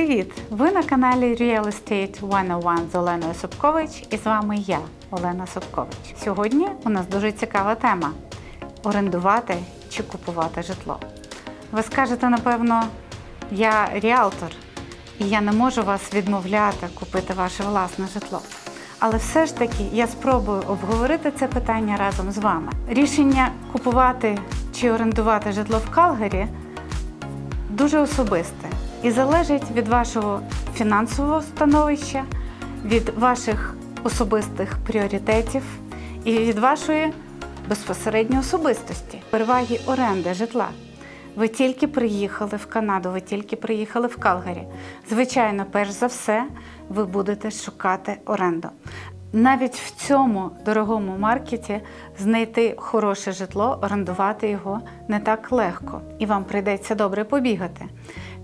Привіт! Ви на каналі Real Estate 101 з Оленою Собкович і з вами я, Олена Собкович. Сьогодні у нас дуже цікава тема: орендувати чи купувати житло. Ви скажете, напевно, я ріалтор, і я не можу вас відмовляти купити ваше власне житло. Але все ж таки я спробую обговорити це питання разом з вами. Рішення купувати чи орендувати житло в Калгарі дуже особисте і залежить від вашого фінансового становища, від ваших особистих пріоритетів і від вашої безпосередньо особистості. Переваги оренди житла. Ви тільки приїхали в Канаду, ви тільки приїхали в Калгарі. Звичайно, перш за все, ви будете шукати оренду. Навіть в цьому дорогому маркеті знайти хороше житло, орендувати його не так легко, і вам прийдеться добре побігати.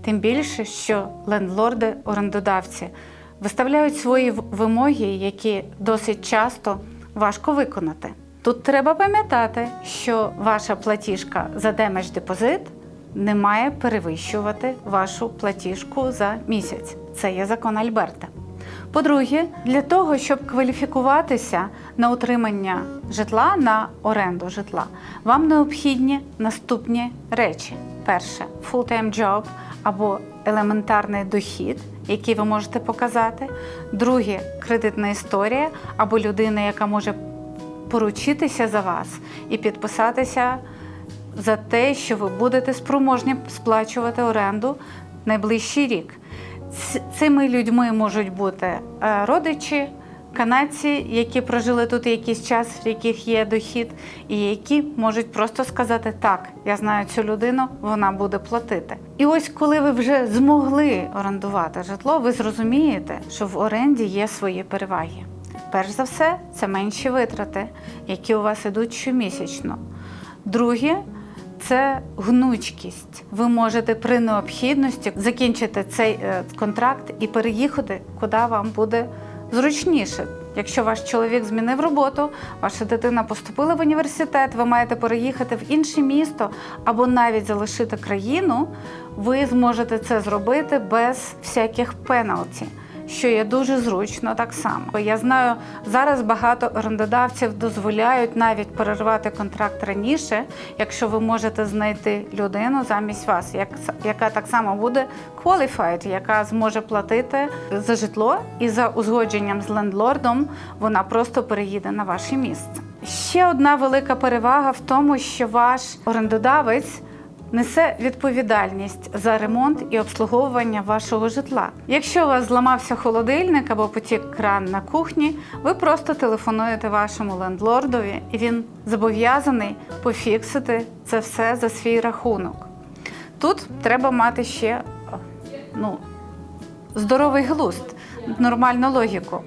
Тим більше, що лендлорди, орендодавці виставляють свої вимоги, які досить часто важко виконати. Тут треба пам'ятати, що ваша платіжка за демедж депозит не має перевищувати вашу платіжку за місяць. Це є закон Альберта. По-друге, для того, щоб кваліфікуватися на утримання житла на оренду житла, вам необхідні наступні речі: перше full-time job або елементарний дохід, який ви можете показати. Друге кредитна історія або людина, яка може поручитися за вас і підписатися за те, що ви будете спроможні сплачувати оренду найближчий рік. Цими людьми можуть бути е, родичі, канадці, які прожили тут якийсь час, в яких є дохід, і які можуть просто сказати так, я знаю цю людину, вона буде платити. І ось коли ви вже змогли орендувати житло, ви зрозумієте, що в оренді є свої переваги. Перш за все, це менші витрати, які у вас ідуть щомісячно. Друге це гнучкість. Ви можете при необхідності закінчити цей е, контракт і переїхати, куди вам буде зручніше. Якщо ваш чоловік змінив роботу, ваша дитина поступила в університет, ви маєте переїхати в інше місто або навіть залишити країну, ви зможете це зробити без всяких пеналті що є дуже зручно так само. Я знаю, зараз багато орендодавців дозволяють навіть перервати контракт раніше, якщо ви можете знайти людину замість вас, як, яка так само буде qualified, яка зможе платити за житло і за узгодженням з лендлордом вона просто переїде на ваше місце. Ще одна велика перевага в тому, що ваш орендодавець несе відповідальність за ремонт і обслуговування вашого житла. Якщо у вас зламався холодильник або потік кран на кухні, ви просто телефонуєте вашому лендлордові, і він зобов'язаний пофіксити це все за свій рахунок. Тут треба мати ще ну, здоровий глузд, нормальну логіку.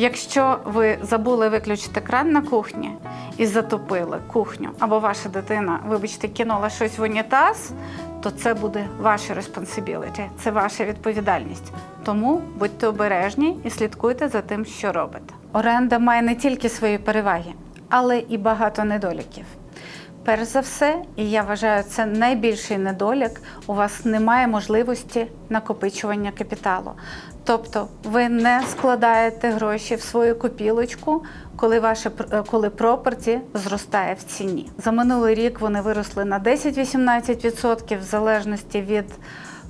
Якщо ви забули виключити кран на кухні і затопили кухню, або ваша дитина, вибачте, кинула щось в унітаз, то це буде ваша responsibility, це ваша відповідальність. Тому будьте обережні і слідкуйте за тим, що робите. Оренда має не тільки свої переваги, але і багато недоліків. Перш за все, і я вважаю, це найбільший недолік. У вас немає можливості накопичування капіталу. Тобто ви не складаєте гроші в свою копілочку, коли ваше е, коли проперті зростає в ціні. За минулий рік вони виросли на 10-18% в залежності від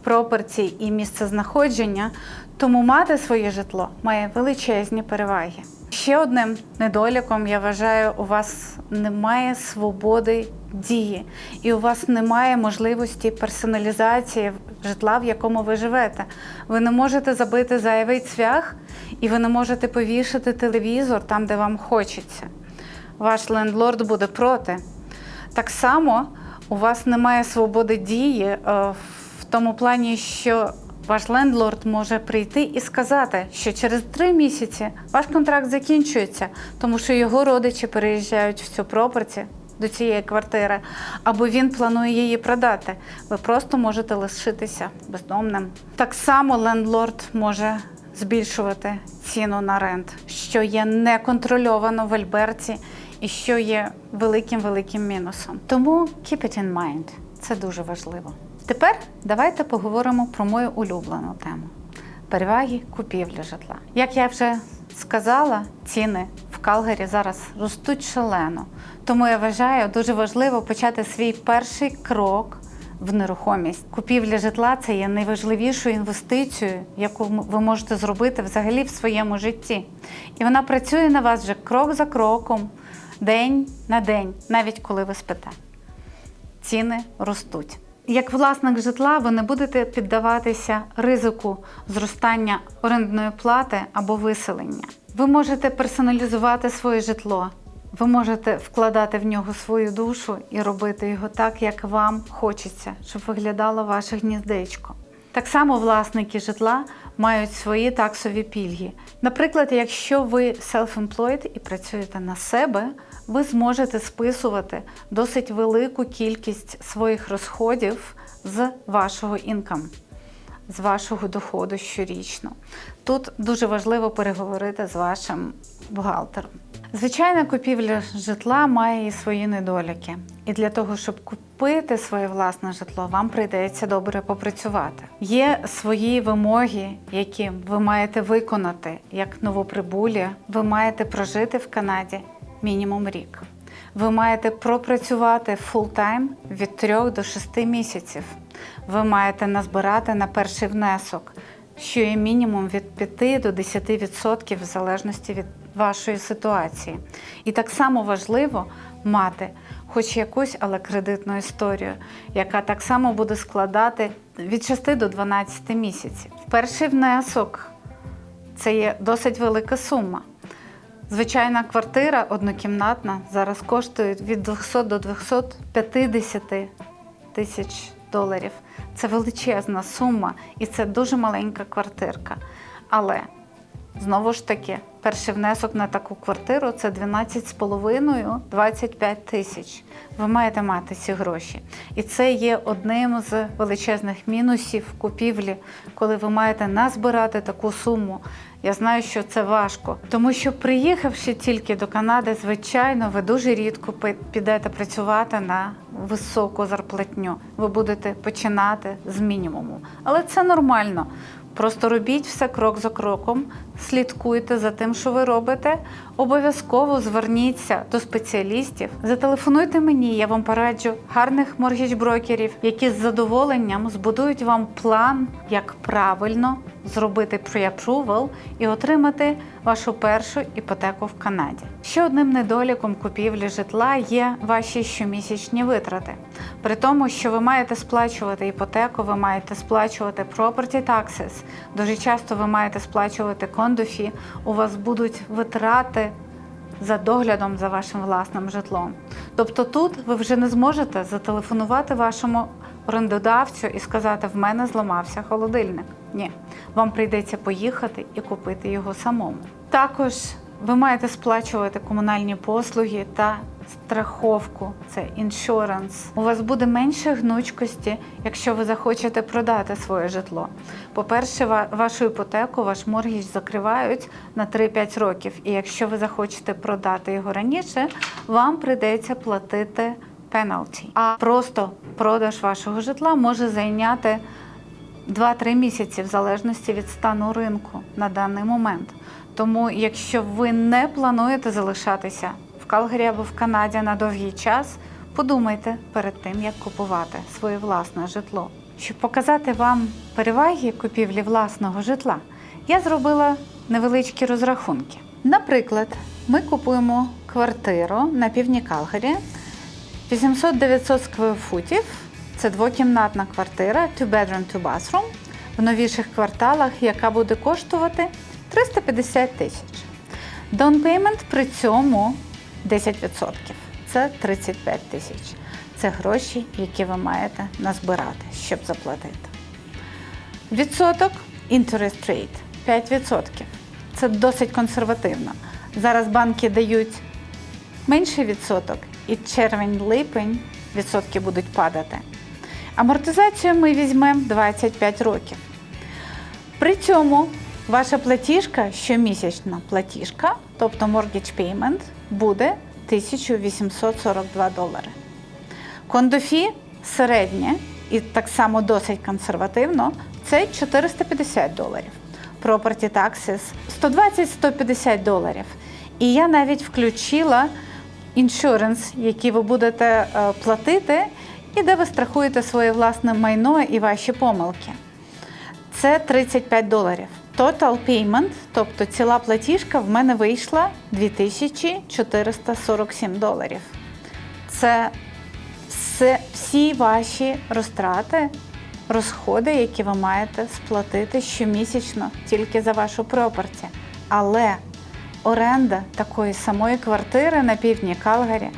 проперті і місцезнаходження. Тому мати своє житло має величезні переваги. Ще одним недоліком я вважаю, у вас немає свободи дії, і у вас немає можливості персоналізації житла, в якому ви живете. Ви не можете забити зайвий цвях, і ви не можете повішати телевізор там, де вам хочеться. Ваш лендлорд буде проти. Так само у вас немає свободи дії е, в тому плані, що ваш лендлорд може прийти і сказати, що через три місяці ваш контракт закінчується, тому що його родичі переїжджають в цю проперті до цієї квартири, або він планує її продати. Ви просто можете лишитися бездомним. Так само лендлорд може збільшувати ціну на рент, що є неконтрольовано в Альберті і що є великим великим мінусом. Тому keep it in mind. Це дуже важливо. Тепер давайте поговоримо про мою улюблену тему переваги купівлі житла. Як я вже сказала, ціни в Калгарі зараз ростуть шалено. Тому я вважаю дуже важливо почати свій перший крок в нерухомість. Купівля житла це є найважливішою інвестицією, яку ви можете зробити взагалі в своєму житті. І вона працює на вас вже крок за кроком, день на день, навіть коли ви спите. Ціни ростуть. Як власник житла, ви не будете піддаватися ризику зростання орендної плати або виселення. Ви можете персоналізувати своє житло, ви можете вкладати в нього свою душу і робити його так, як вам хочеться, щоб виглядало ваше гніздечко. Так само власники житла мають свої таксові пільги. Наприклад, якщо ви self-employed і працюєте на себе, ви зможете списувати досить велику кількість своїх розходів з вашого інкам, з вашого доходу щорічно. Тут дуже важливо переговорити з вашим бухгалтером. Звичайна купівля житла має і свої недоліки. І для того, щоб купити своє власне житло, вам прийдеться добре попрацювати. Є свої вимоги, які ви маєте виконати як новоприбулі. Ви маєте прожити в Канаді мінімум рік. Ви маєте пропрацювати фултайм від 3 до 6 місяців. Ви маєте назбирати на перший внесок, що є мінімум від 5 до 10% в залежності від вашої ситуації. І так само важливо мати хоч якусь, але кредитну історію, яка так само буде складати від 6 до 12 місяців. Перший внесок це є досить велика сума. Звичайна квартира однокімнатна зараз коштує від 200 до 250 тисяч доларів. Це величезна сума і це дуже маленька квартирка. Але знову ж таки, перший внесок на таку квартиру це 12,5-25 тисяч. Ви маєте мати ці гроші. І це є одним з величезних мінусів купівлі, коли ви маєте назбирати таку суму. Я знаю, що це важко, тому що приїхавши тільки до Канади, звичайно, ви дуже рідко підете працювати на високу зарплатню. Ви будете починати з мінімуму. Але це нормально. Просто робіть все крок за кроком, слідкуйте за тим, що ви робите. Обов'язково зверніться до спеціалістів. Зателефонуйте мені, я вам пораджу гарних моргідж-брокерів, які з задоволенням збудують вам план, як правильно зробити pre-approval і отримати вашу першу іпотеку в Канаді. Ще одним недоліком купівлі житла є ваші щомісячні витрати. При тому, що ви маєте сплачувати іпотеку, ви маєте сплачувати property taxes, дуже часто ви маєте сплачувати кондофі, у вас будуть витрати за доглядом за вашим власним житлом. Тобто тут ви вже не зможете зателефонувати вашому орендодавцю і сказати, в мене зламався холодильник. Ні, вам прийдеться поїхати і купити його самому. Також ви маєте сплачувати комунальні послуги та страховку, це іншуранс. У вас буде менше гнучкості, якщо ви захочете продати своє житло. По-перше, вашу іпотеку, ваш моргідж закривають на 3-5 років. І якщо ви захочете продати його раніше, вам прийдеться платити пеналті. А просто продаж вашого житла може зайняти 2-3 місяці в залежності від стану ринку на даний момент. Тому, якщо ви не плануєте залишатися Калгарі або в Канаді на довгий час, подумайте перед тим, як купувати своє власне житло. Щоб показати вам переваги купівлі власного житла, я зробила невеличкі розрахунки. Наприклад, ми купуємо квартиру на півдні Калгарі 800-900 сквер-футів. Це двокімнатна квартира, two bedroom, two bathroom, в новіших кварталах, яка буде коштувати 350 тисяч. Down payment при цьому 10%. Це 35 тисяч. Це гроші, які ви маєте назбирати, щоб заплатити. Відсоток interest rate 5%. Це досить консервативно. Зараз банки дають менший відсоток, і червень-липень відсотки будуть падати. Амортизацію ми візьмемо 25 років. При цьому ваша платіжка, щомісячна платіжка, тобто mortgage payment, буде 1842 долари. Кондофі середнє і так само досить консервативно, це 450 доларів. Property taxes 120-150 доларів. І я навіть включила іншуренс, який ви будете е, платити, і де ви страхуєте своє власне майно і ваші помилки. Це 35 доларів. Total payment, тобто ціла платіжка, в мене вийшла 2447 доларів. Це всі ваші розтрати, розходи, які ви маєте сплатити щомісячно тільки за вашу пропорті. Але оренда такої самої квартири на півдні Калгарі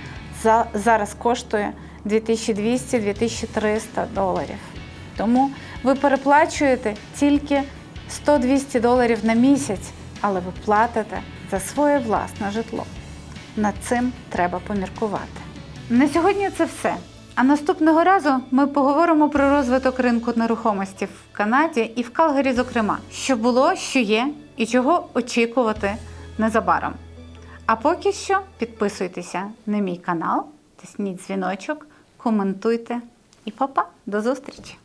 за, зараз коштує 2200-2300 доларів. Тому ви переплачуєте тільки 100-200 доларів на місяць, але ви платите за своє власне житло. Над цим треба поміркувати. На сьогодні це все. А наступного разу ми поговоримо про розвиток ринку нерухомості в Канаді і в Калгарі, зокрема, що було, що є і чого очікувати незабаром. А поки що підписуйтеся на мій канал, тисніть дзвіночок, коментуйте і па-па, до зустрічі!